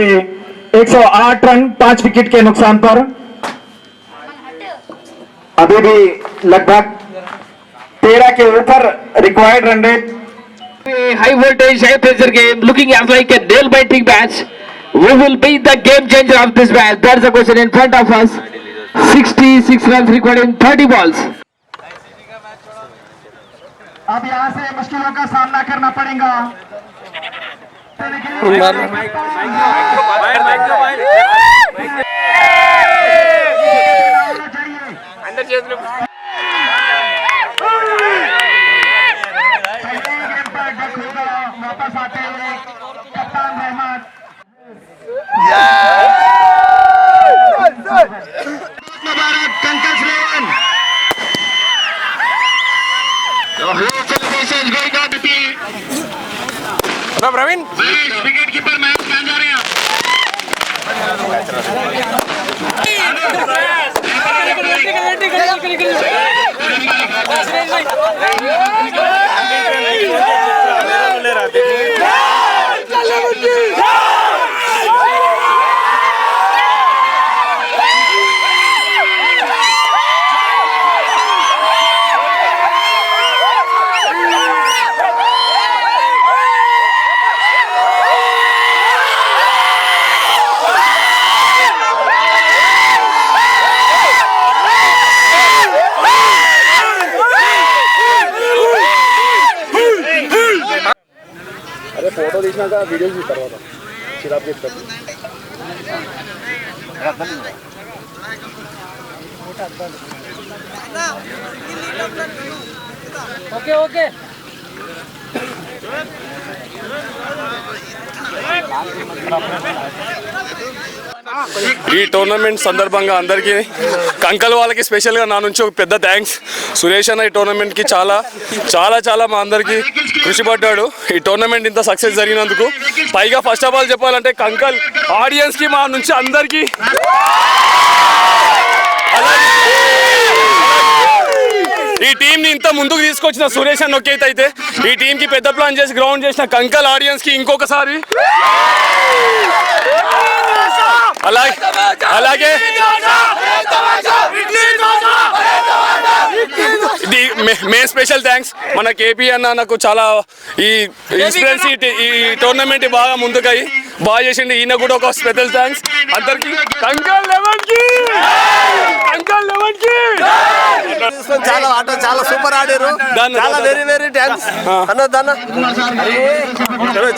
पे 108 रन पाँच विकेट के नुकसान पर। अभी भी लगभग 13 के ऊपर required run rate high voltage high pressure game looking at like Dale batting match we will be the game changer of this match that's a question in front of us 66 run required in 30 balls अब यहाँ से मुश्किलों का सामना करना पड़ेगा। Los Los Felices Vega. Bro Praveen wicket keeper match Khan జా రహా ఫోటో తీసినాక వీడియోలు చూసి తర్వాత చిరాప్ చెప్తారు ఓకే ఓకే. ఈ టోర్నమెంట్ సందర్భంగా అందరికీ కంకల్ వాళ్ళకి స్పెషల్గా నా నుంచి ఒక పెద్ద థ్యాంక్స్. సురేష్ అన్న ఈ టోర్నమెంట్కి చాలా చాలా చాలా మా అందరికీ కృషి పడ్డాడు. ఈ టోర్నమెంట్ ఇంత సక్సెస్ జరిగినందుకు పైగా ఫస్ట్ ఆఫ్ ఆల్ చెప్పాలంటే కంకల్ ఆడియన్స్కి మా నుంచి అందరికీ. ఈ టీం ని ఇంత ముందుకు తీసుకొచ్చిన సురేష్ అన్న ఒకే అయితే ఈ టీం కి పెద్ద ప్లాన్ చేసి గ్రౌండ్ చేసిన కంకల్ ఆడియన్స్కి ఇంకొకసారి. అలాగే అలాగే ఇది మే స్పెషల్ థ్యాంక్స్. మన కేపీ అన్న నాకు చాలా ఈ ఇన్స్పిరెన్స్ ఈ టోర్నమెంట్ బాగా ముందుకై బాగా చేసిండు. ఈయన కూడా ఒక స్పెషల్ థ్యాంక్స్. అందరికి కంకల్ లెవెల్కి కంకల్ లెవెన్కి చాలా ఆట చాలా సూపర్ ఆడారు. చాలా. వెరీ వెరీ థ్యాంక్స్ అన్న దాన్న.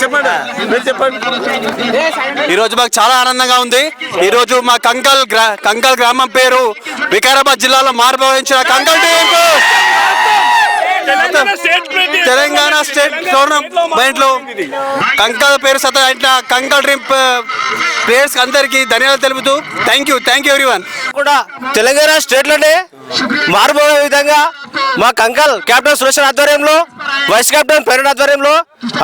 చెప్పండి మీరు చెప్పండి. ఈ రోజు మాకు చాలా ఆనందంగా ఉంది. ఈ రోజు మా కంకల్ గ్రా కంకల్ గ్రామం పేరు వికారాబాద్ జిల్లాలో మార్భవించిన కంకల్ టీంకు తెలంగాణ స్టేట్ టోర్నమెంట్లో కంకల్ పేరు సత అయిన కంకల్ డ్రీమ్ ప్లేయర్స్ అందరికి ధన్యవాదాలు తెలుపుతూ thank you thank you everyone కూడా తెలంగాణ స్టేట్లోనే మారుమోగే విధంగా మా కంకల్ కెప్టెన్ సురేష్ ఆధ్వర్యంలో వైస్ కెప్టెన్ పెరుణ్ ఆధ్వర్యంలో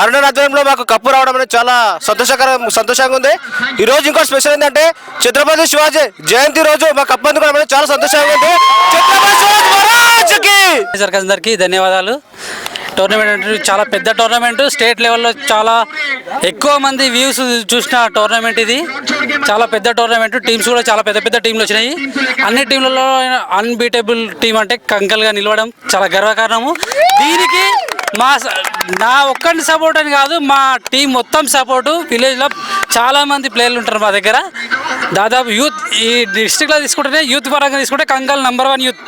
అరుణ్ ఆధ్వర్యంలో మాకు కప్పు రావడం అనేది చాలా సంతోషకరం సంతోషంగా ఉంది. ఈ రోజు ఇంకో స్పెషల్ ఏంటంటే ఛత్రపతి శివాజీ జయంతి రోజు మా కప్పు అందుకోవడం అనేది చాలా సంతోషంగా ఉంది. ఛత్రపతి శివాజీ సర్కస్ అందరికీ ధన్యవాదాలు. టోర్నమెంట్ అంటే చాలా పెద్ద టోర్నమెంట్ స్టేట్ లెవెల్లో చాలా ఎక్కువ మంది వ్యూస్ చూసిన టోర్నమెంట్ ఇది. చాలా పెద్ద టోర్నమెంట్ టీమ్స్ కూడా చాలా పెద్ద పెద్ద టీంలు వచ్చినాయి. అన్ని టీంలలో అన్బీటబుల్ టీం అంటే కంకల్గా నిలవడం చాలా గర్వకారణము. దీనికి మా నా ఒక్కరిని సపోర్ట్ అని కాదు మా టీం మొత్తం సపోర్టు విలేజ్లో చాలామంది ప్లేయర్లు ఉంటారు మా దగ్గర. దాదాపు యూత్ ఈ డిస్ట్రిక్ట్లో తీసుకుంటేనే యూత్ పరంగా తీసుకుంటే కంకల్ నెంబర్ వన్ యూత్